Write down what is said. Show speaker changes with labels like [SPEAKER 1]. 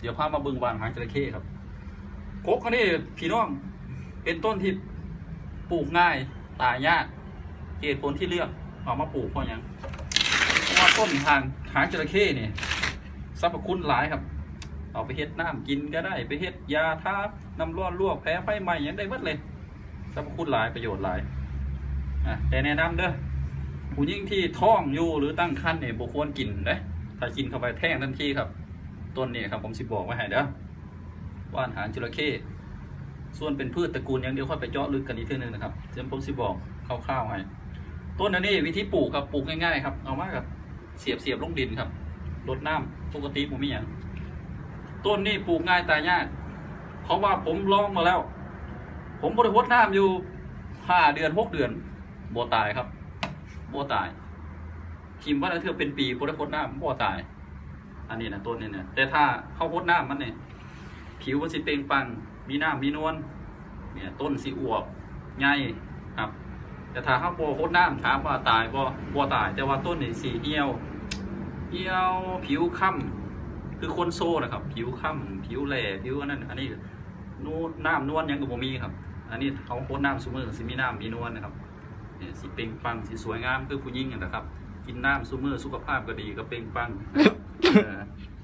[SPEAKER 1] เดี๋ยวพามาบิ่งบานหางจระเข้ครับกกอันนี้พี่น้องเป็นต้นที่ปลูกง่าย ตายยากเหตุผลที่เลือกเอามาปลูกเพราะยังว่าต้นทางหางจระเข้เนี่ยสรรพคุณหลายครับ เอาไปเฮ็ดน้ำกินก็ได้ ไปเฮ็ดยาทาน้ำร้อนลวกแพ้ไฟไหม้ยังได้หมดเลยสรรพคุณหลายประโยชน์หลายอะแต่แนะนำเด้อผู้หญิงที่ท้องอยู่หรือตั้งครรภ์เนี่ยบ่ควรกินเด้อถ้ากินเข้าไปแท้งทันทีครับ ต้นนี้ครับผมสิบอกไว้ให้เด้อว่านหางจระเข้ส่วนเป็นพืชตระกูลอย่างเดียวค่อยไปเจาะลึกกันอีกทีหนึงนะครับเดี๋ยวผมสิบอกคร่าวๆให้ต้นอันนี้วิธีปลูกครับปลูกง่ายๆครับเอามากับเสียบเสียบลงดินครับรดน้ำปกติผมมีอย่างต้นนี่ปลูกง่ายตายยากเพราะว่าผมลองมาแล้ว ผมบริพดน้ำอยู่ห้าเดือนหกเดือนบัตายครับบัตายทิมว่าเธอเป็นปีบริพดน้ำบัตาย อันนี้นะต้นนี่เนี่ยแต่ถ้าเข้าพดน้ำมันเนี่ยผิวมันสิเปล่งปัง มีน้ำมีนวลเนี่ยต้นสีอวบใหญ่ครับ แต่ถ้าเข้าโบพดน้ำถามว่าตายบ่บ่ตาย แต่ว่าต้นนี่สีเหี่ยวเหี่ยวผิวค่ำคือคนโซ่นะครับ ผิวค่ำผิวแหล่ผิวอันนั้น อันนี้นู่นน้ำนวลยังกับบ่มีครับ อันนี้เขาโคตรน้ำซุมือสิมีน้ำมีนวลนะครับเนี่ยสิเปล่งปังสิสวยงามคือผู้หญิงนั่นนะครับ กินน้ำซุมือสุขภาพก็ดีก็เปล่งปังนะครับ @웃